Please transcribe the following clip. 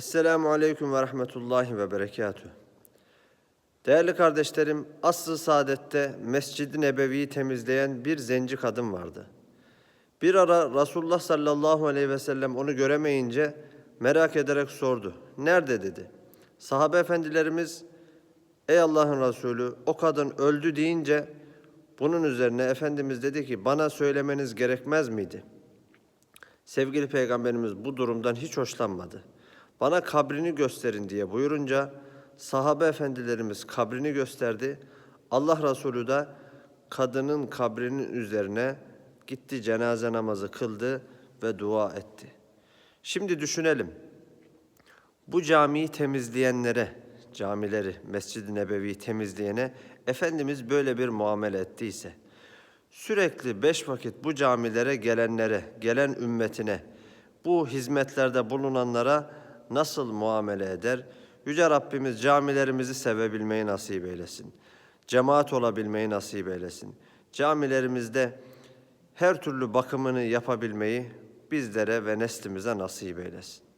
Esselamu Aleyküm ve Rahmetullahi ve Berekatüh. Değerli kardeşlerim, asr-ı saadette Mescid-i Nebevi'yi temizleyen bir zenci kadın vardı. Bir ara Resulullah sallallahu aleyhi ve sellem onu göremeyince merak ederek sordu. Nerede dedi. Sahabe efendilerimiz, ey Allah'ın Resulü o kadın öldü deyince bunun üzerine Efendimiz dedi ki bana söylemeniz gerekmez miydi? Sevgili Peygamberimiz bu durumdan hiç hoşlanmadı. Bana kabrini gösterin diye buyurunca sahabe efendilerimiz kabrini gösterdi. Allah Resulü de kadının kabrinin üzerine gitti cenaze namazı kıldı ve dua etti. Şimdi düşünelim. Bu camiyi temizleyenlere, camileri, Mescid-i Nebevi'yi temizleyene Efendimiz böyle bir muamele ettiyse, sürekli beş vakit bu camilere gelenlere, gelen ümmetine, bu hizmetlerde bulunanlara nasıl muamele eder? Yüce Rabbimiz camilerimizi sevebilmeyi nasip eylesin. Cemaat olabilmeyi nasip eylesin. Camilerimizde her türlü bakımını yapabilmeyi bizlere ve neslimize nasip eylesin.